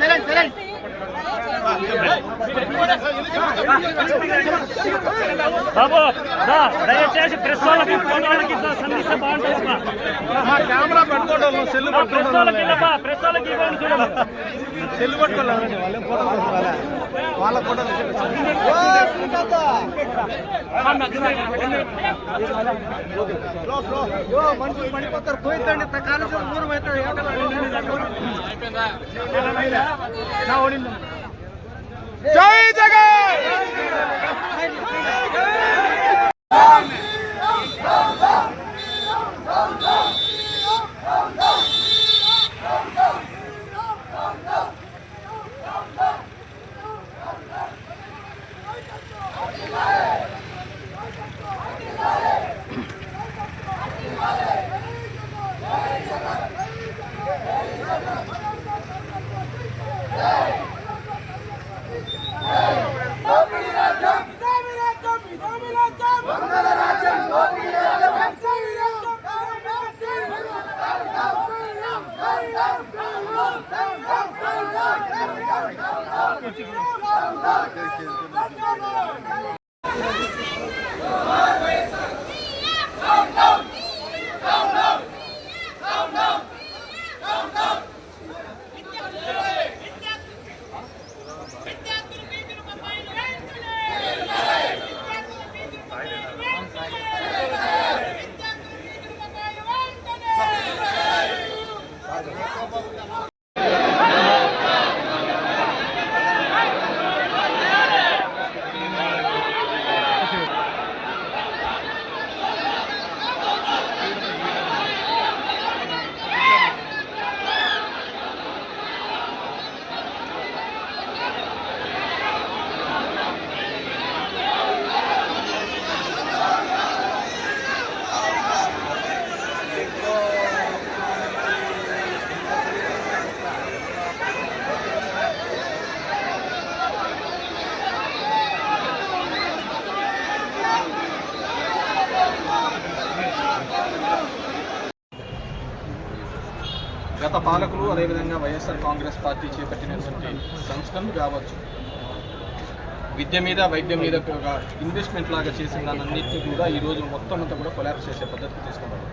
சரக்கு బాబు దయచేసి ప్రెస్ వాళ్ళకి ఫోన్ వాళ్ళకి సంధిస్తే బాగుంటుంది కెమెరా పెట్టుకోవడం సెల్ ప్రెస్ వాళ్ళకి ప్రెస్ వాళ్ళకి ఇవ్వండి చూడండి సెల్ పట్టుకోవాలి వాళ్ళ ఫోటో వాళ్ళ ఫోటో మనుషులు పడిపోతారు కాలుష్యం దూరం అవుతుంది జై జగన్! గత పాలకులు అదేవిధంగా వైఎస్ఆర్ కాంగ్రెస్ పార్టీ చేపట్టినటువంటి సంస్కరణలు కావచ్చు. విద్య మీద వైద్యం మీద ఒక ఇన్వెస్ట్మెంట్ లాగా చేసిన దానన్నింటినీ కూడా ఈ రోజు మొత్తం అంతా కూడా కొలాబ్స్ చేసే పద్ధతికి తీసుకున్నారు.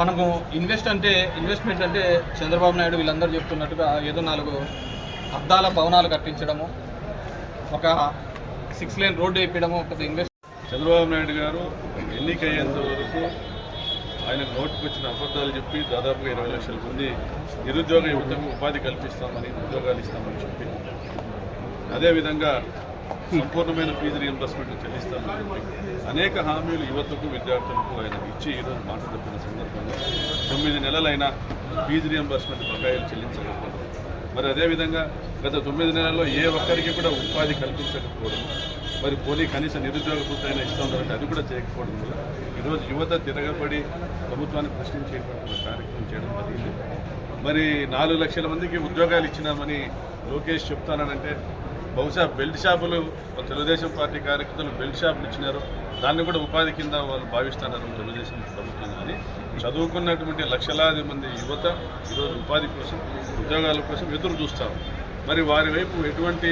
మనము ఇన్వెస్ట్ అంటే ఇన్వెస్ట్మెంట్ అంటే చంద్రబాబు నాయుడు వీళ్ళందరూ చెప్తున్నట్టుగా ఏదో నాలుగు అద్దాల భవనాలు కట్టించడము ఒక సిక్స్ లేన్ రోడ్డు వేయడము ఒక ఇన్వెస్ట్ చంద్రబాబు నాయుడు గారు ఎన్నికయ్యేంత వరకు ఆయన నోటికి వచ్చిన అబద్ధాలు చెప్పి దాదాపుగా ఇరవై లక్షల మంది నిరుద్యోగ యువతకు ఉపాధి కల్పిస్తామని ఉద్యోగాలు ఇస్తామని చెప్పి. అదేవిధంగా సంపూర్ణమైన ఫీజు రియంబర్స్మెంట్ చెల్లిస్తామని చెప్పి. అనేక హామీలు యువతకు విద్యార్థులకు ఆయన ఇచ్చి ఈరోజు మాట తప్పిన సందర్భంగా తొమ్మిది నెలలైనా ఫీజు రియంబర్స్మెంట్ బకాయిలు చెల్లించకపోవడం. మరి అదేవిధంగా గత తొమ్మిది నెలల్లో ఏ ఒక్కరికి కూడా ఉపాధి కల్పించకపోవడం మరి పోనీ కనీసం నిరుద్యోగ పూర్తయిన ఇస్తామంటే అది కూడా చేయకపోవడం వల్ల ఈరోజు యువత తిరగబడి ప్రభుత్వాన్ని ప్రశ్నించేటువంటి కార్యక్రమం చేయడం జరిగింది. మరి నాలుగు లక్షల మందికి ఉద్యోగాలు ఇచ్చినామని లోకేష్ చెప్తానంటే బహుశా బెల్ట్ షాపులు తెలుగుదేశం పార్టీ కార్యకర్తలు బెల్ట్ షాపులు ఇచ్చినారు. దాన్ని కూడా ఉపాధి కింద వాళ్ళు భావిస్తున్నారు తెలుగుదేశం ప్రభుత్వం కానీ చదువుకున్నటువంటి లక్షలాది మంది యువత ఈరోజు ఉపాధి కోసం ఉద్యోగాల కోసం ఎదురు చూస్తారు మరి వారి వైపు ఎటువంటి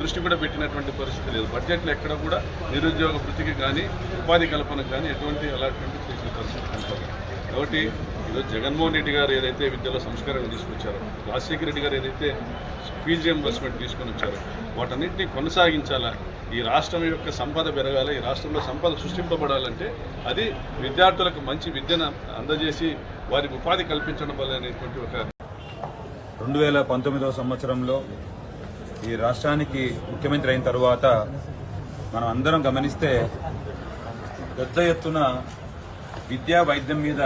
దృష్టి కూడా పెట్టినటువంటి పరిస్థితి లేదు. బడ్జెట్లో ఎక్కడ కూడా నిరుద్యోగ వృత్తికి కానీ ఉపాధి కల్పనకు కానీ ఎటువంటి అలాట్మెంట్ చేసిన పరిస్థితి కనపడదు కాబట్టి ఈరోజు జగన్మోహన్ రెడ్డి గారు ఏదైతే విద్యలో సంస్కరణ తీసుకొచ్చారో రాజశేఖర రెడ్డి గారు ఏదైతే ఫీజు రియంబర్స్మెంట్ తీసుకొని వచ్చారో వాటన్నింటినీ కొనసాగించాలా? ఈ రాష్ట్రం యొక్క సంపద పెరగాలి ఈ రాష్ట్రంలో సంపద సృష్టింపబడాలంటే అది విద్యార్థులకు మంచి విద్యను అందజేసి వారికి ఉపాధి కల్పించడం వల్ల అనేటువంటి ఒక రెండు వేల పంతొమ్మిదవ సంవత్సరంలో ఈ రాష్ట్రానికి ముఖ్యమంత్రి అయిన తరువాత మనం అందరం గమనిస్తే పెద్ద ఎత్తున విద్యా వైద్యం మీద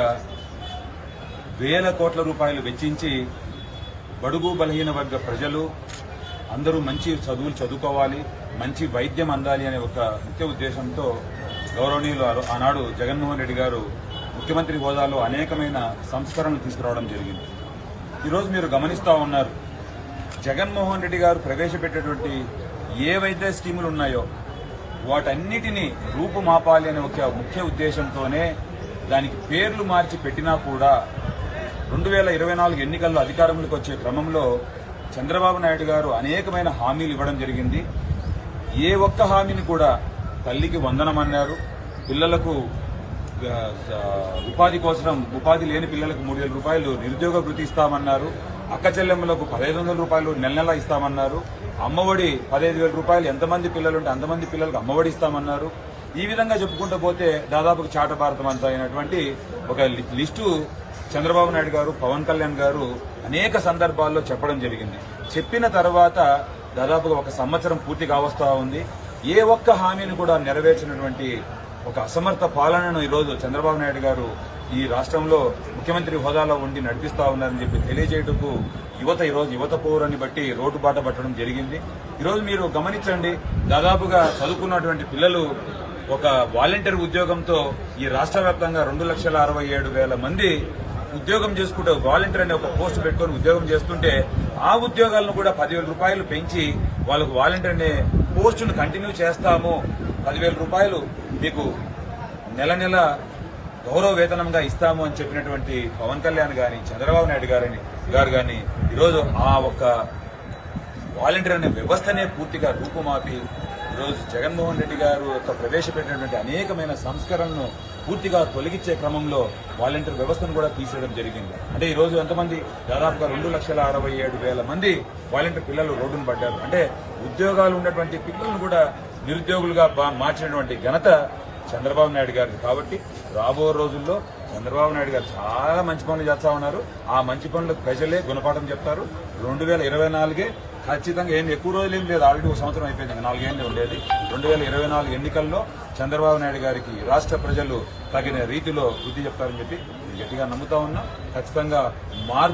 వేల కోట్ల రూపాయలు వెచ్చించి బడుగు బలహీన వర్గ ప్రజలు అందరూ మంచి చదువులు చదువుకోవాలి మంచి వైద్యం అందాలి అనే ఒక ముఖ్య ఉద్దేశంతో గౌరవనీయులు ఆనాడు జగన్మోహన్ రెడ్డి గారు ముఖ్యమంత్రి హోదాలో అనేకమైన సంస్కరణలు తీసుకురావడం జరిగింది. ఈరోజు మీరు గమనిస్తూ ఉన్నారు. జగన్మోహన్ రెడ్డి గారు ప్రవేశపెట్టేటువంటి ఏవైతే స్కీములు ఉన్నాయో వాటన్నిటిని రూపుమాపాలి అనే ఒక ముఖ్య ఉద్దేశంతోనే దానికి పేర్లు మార్చి పెట్టినా కూడా రెండు వేల ఇరవై నాలుగు ఎన్నికల్లో అధికారంలోకి వచ్చే క్రమంలో చంద్రబాబు నాయుడు గారు అనేకమైన హామీలు ఇవ్వడం జరిగింది. ఏ ఒక్క హామీని కూడా తల్లికి వందనమన్నారు. పిల్లలకు ఉపాధి కోసం ఉపాధి లేని పిల్లలకు మూడు వేల రూపాయలు నిరుద్యోగ వృత్తి ఇస్తామన్నారు. అక్క చెల్లెమ్మలకు పదహైదు వందల రూపాయలు నెల నెల ఇస్తామన్నారు. అమ్మఒడి పదహైదు వేల రూపాయలు. ఎంతమంది పిల్లలు ఉంటే అంతమంది పిల్లలకు అమ్మఒడి ఇస్తామన్నారు. ఈ విధంగా చెప్పుకుంటూ పోతే దాదాపు చాట భారతం అంతా అయినటువంటి ఒక లి- లిస్టు చంద్రబాబు నాయుడు గారు పవన్ కళ్యాణ్ గారు అనేక సందర్భాల్లో చెప్పడం జరిగింది. చెప్పిన తర్వాత దాదాపుగా ఒక సంవత్సరం పూర్తి కావస్తా ఉంది. ఏ ఒక్క హామీని కూడా నెరవేర్చినటువంటి ఒక అసమర్థ పాలనను ఈరోజు చంద్రబాబు నాయుడు గారు ఈ రాష్ట్రంలో ముఖ్యమంత్రి హోదాలో ఉండి నడిపిస్తా ఉన్నారని చెప్పి తెలియజేయటకు యువత ఈరోజు యువత పౌరుని బట్టి రోడ్డు బాట పట్టడం జరిగింది. ఈరోజు మీరు గమనించండి దాదాపుగా చదువుకున్నటువంటి పిల్లలు ఒక వాలంటీర్ ఉద్యోగంతో ఈ రాష్ట్ర వ్యాప్తంగా రెండు లక్షల అరవై ఏడు వేల మంది ఉద్యోగం చేసుకుంటే వాలంటీర్ అనే ఒక పోస్ట్ పెట్టుకొని ఉద్యోగం చేస్తుంటే ఆ ఉద్యోగాలను కూడా పదివేల రూపాయలు పెంచి వాళ్ళకు వాలంటీర్ అనే పోస్టును కంటిన్యూ చేస్తాము. పదివేల రూపాయలు మీకు నెల నెల గౌరవ వేతనంగా ఇస్తాము అని చెప్పినటువంటి పవన్ కళ్యాణ్ గాని చంద్రబాబు నాయుడు గారిని గారు కానీ ఈరోజు ఆ ఒక్క వాలంటీర్ అనే వ్యవస్థనే పూర్తిగా రూపుమాపి ఈరోజు జగన్మోహన్ రెడ్డి గారు యొక్క ప్రవేశపెట్టినటువంటి అనేకమైన సంస్కరణలను పూర్తిగా తొలగించే క్రమంలో వాలంటీర్ వ్యవస్థను కూడా తీసేయడం జరిగింది. అంటే ఈ రోజు ఎంతమంది? దాదాపుగా రెండు లక్షల అరవై ఏడు వేల మంది వాలంటీర్ పిల్లలు రోడ్డును పడ్డారు. అంటే ఉద్యోగాలు ఉన్నటువంటి పిల్లలను కూడా నిరుద్యోగులుగా మార్చినటువంటి ఘనత చంద్రబాబు నాయుడు గారు కాబట్టి రాబో రోజుల్లో చంద్రబాబు నాయుడు గారు చాలా మంచి పనులు చేస్తా ఉన్నారు. ఆ మంచి పనులకు ప్రజలే గుణపాఠం చెప్తారు. రెండు వేల ఇరవై నాలుగే ఖచ్చితంగా ఏం ఎక్కువ రోజులు ఏం లేదు. ఆల్రెడీ ఒక సంవత్సరం అయిపోయింది. నాలుగేళ్ళు ఉండేది. రెండు వేల ఇరవై నాలుగు ఎన్నికల్లో చంద్రబాబు నాయుడు గారికి రాష్ట్ర ప్రజలు తగిన రీతిలో బుద్ధి చెప్తారని చెప్పి గట్టిగా నమ్ముతా ఉన్నా. ఖచ్చితంగా మార్పు